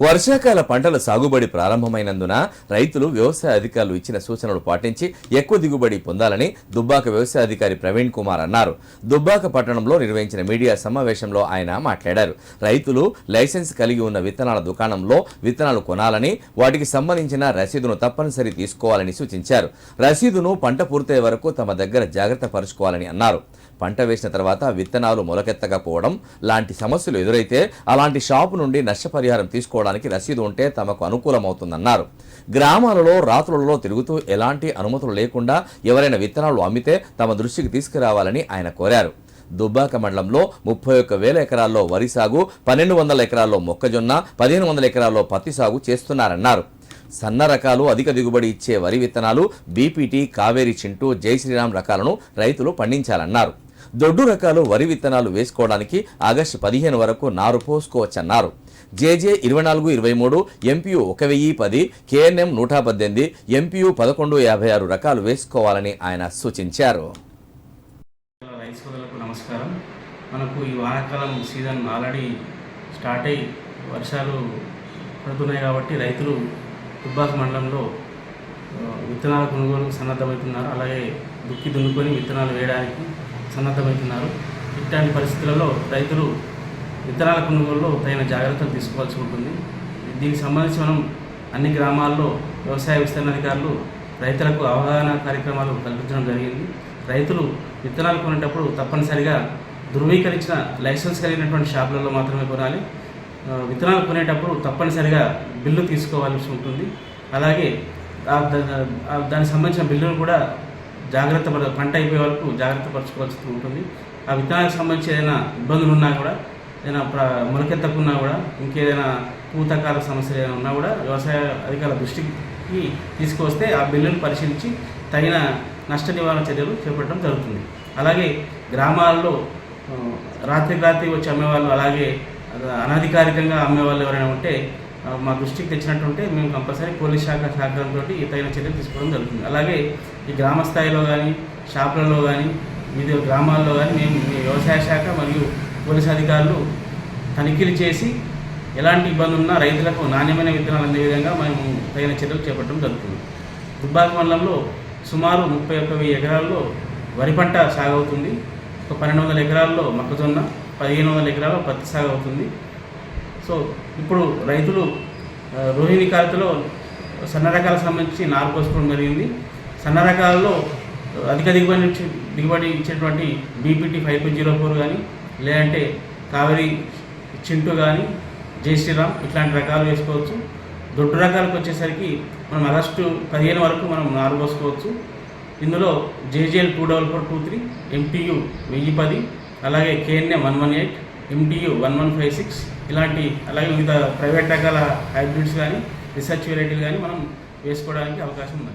వర్షాకాల పంటల సాగుబడి ప్రారంభమైనందున రైతులు వ్యవసాయ అధికారులు ఇచ్చిన సూచనలు పాటించి ఎక్కువ దిగుబడి పొందాలని దుబ్బాక వ్యవసాయ అధికారి ప్రవీణ్ కుమార్ అన్నారు. దుబ్బాక పట్టణంలో నిర్వహించిన మీడియా సమావేశంలో ఆయన మాట్లాడారు. రైతులు లైసెన్స్ కలిగి ఉన్న విత్తనాల దుకాణంలో విత్తనాలు కొనాలని వాటికి సంబంధించిన రసీదును తప్పనిసరి తీసుకోవాలని సూచించారు. రసీదును పంట పూర్తయ్యే వరకు తమ దగ్గర జాగ్రత్త పరుచుకోవాలని అన్నారు. పంట వేసిన తర్వాత విత్తనాలు మొలకెత్తకపోవడం లాంటి సమస్యలు ఎదురైతే అలాంటి షాపు నుండి నష్టపరిహారం తీసుకోవడానికి రసీదు ఉంటే తమకు అనుకూలమవుతుందన్నారు. గ్రామాలలో రాత్రులలో తిరుగుతూ ఎలాంటి అనుమతులు లేకుండా ఎవరైనా విత్తనాలు అమ్మితే తమ దృష్టికి తీసుకురావాలని ఆయన కోరారు. దుబ్బాక మండలంలో ముప్పై ఒక్క వేల ఎకరాల్లో వరి సాగు పన్నెండు వందల ఎకరాల్లో మొక్కజొన్న పదిహేను వందల ఎకరాల్లో పత్తి సాగు చేస్తున్నారన్నారు. సన్న రకాలు అధిక దిగుబడి ఇచ్చే వరి విత్తనాలు బీపీటీ కావేరి చింటూ జై శ్రీరామ్ రకాలను రైతులు పండించాలన్నారు. దొడ్డు రకాలు వరి విత్తనాలు వేసుకోవడానికి ఆగస్టు పదిహేను వరకు నారు పోసుకోవచ్చన్నారు. జేజే ఇరవై నాలుగు ఇరవై మూడు ఎంపీయూ ఒక వెయ్యి పది కేఎన్ఎం నూట పద్దెనిమిది ఎంపీయూ పదకొండు యాభై ఆరు రకాలు వేసుకోవాలని ఆయన సూచించారు. రైతు సోదరులకు నమస్కారం. మనకు ఈ వానాకాలం సీజన్ ఆల్రెడీ స్టార్ట్ అయ్యి వర్షాలు పడుతున్నాయి కాబట్టి రైతులు దుబ్బాక మండలంలో ఆ, విత్తనాల కొనుగోలు సన్నద్ధమవుతున్నారు. అలాగే దుక్కి దున్నుకొని విత్తనాలు వేయడానికి సన్నద్ధమవుతున్నారు. ఇట్లాంటి పరిస్థితులలో రైతులు విత్తనాల కొనుగోలులో తగిన జాగ్రత్తలు తీసుకోవాల్సి ఉంటుంది. దీనికి సంబంధించి మనం అన్ని గ్రామాల్లో వ్యవసాయ విస్తరణ అధికారులు రైతులకు అవగాహన కార్యక్రమాలు కల్పించడం జరిగింది. రైతులు విత్తనాలు కొనేటప్పుడు తప్పనిసరిగా ధృవీకరించిన లైసెన్స్ కలిగినటువంటి షాపులలో మాత్రమే కొనాలి. విత్తనాలు కొనేటప్పుడు తప్పనిసరిగా బిల్లు తీసుకోవాల్సి ఉంటుంది. అలాగే దానికి సంబంధించిన బిల్లును కూడా జాగ్రత్త పడ పంట అయిపోయే వరకు జాగ్రత్త పరచుకోవాల్సి ఉంటుంది. ఆ విత్తనాలకు సంబంధించి ఏదైనా ఇబ్బందులు ఉన్నా కూడా ఏదైనా మొలకెత్తకున్నా కూడా ఇంకేదైనా పూతకాల సమస్యలు ఏదైనా ఉన్నా కూడా వ్యవసాయ అధికారుల దృష్టికి తీసుకొస్తే ఆ బిల్లును పరిశీలించి తగిన నష్ట నివారణ చర్యలు చేపట్టడం జరుగుతుంది. అలాగే గ్రామాల్లో రాత్రికి రాత్రి వచ్చి అమ్మేవాళ్ళు అలాగే అనధికారికంగా అమ్మేవాళ్ళు ఎవరైనా ఉంటే మా దృష్టికి తెచ్చినట్టుంటే మేము కంపల్సరీ పోలీస్ శాఖ సహకారంతో తగిన చర్యలు తీసుకోవడం జరుగుతుంది. అలాగే ఈ గ్రామ స్థాయిలో కానీ షాపులలో కానీ వివిధ గ్రామాల్లో కానీ మేము వ్యవసాయ శాఖ మరియు పోలీస్ అధికారులు తనిఖీలు చేసి ఎలాంటి ఇబ్బంది ఉన్నా రైతులకు నాణ్యమైన విత్తనాలు అందే విధంగా మేము తగిన చర్యలు చేపట్టడం జరుగుతుంది. దుబ్బాక మండలంలో సుమారు ముప్పై ఒక్క వెయ్యి ఎకరాల్లో వరి పంట సాగవుతుంది. ఒక పన్నెండు వందల ఎకరాల్లో మొక్కజొన్న పదిహేను వందల ఎకరాల్లో పత్తి సాగు అవుతుంది సో ఇప్పుడు రైతులు రోహిణి కాలతలో సన్న రకాలకు సంబంధించి నారు పోసుకోవడం జరిగింది సన్న రకాలలో అధిక దిగుబడి నుంచి- దిగుబడి ఇచ్చేటువంటి BPT five two zero four కానీ లేదంటే కావేరి చింటూ కానీ జై శ్రీరామ్ ఇట్లాంటి రకాలు వేసుకోవచ్చు. దొడ్డు రకాలకు వచ్చేసరికి మనం ఆగస్టు పదిహేను వరకు మనం నారు పోసుకోవచ్చు. ఇందులో JJL two double four two three MTU వెయ్యి పది అలాగే KNA one one eight MTU one one five six ఇలాంటి అలాగే వివిధ ప్రైవేట్ రకాల హైబ్రిడ్స్ కానీ రీసెర్చ్ వెరైటీలు కానీ మనం వేసుకోవడానికి అవకాశం ఉంది.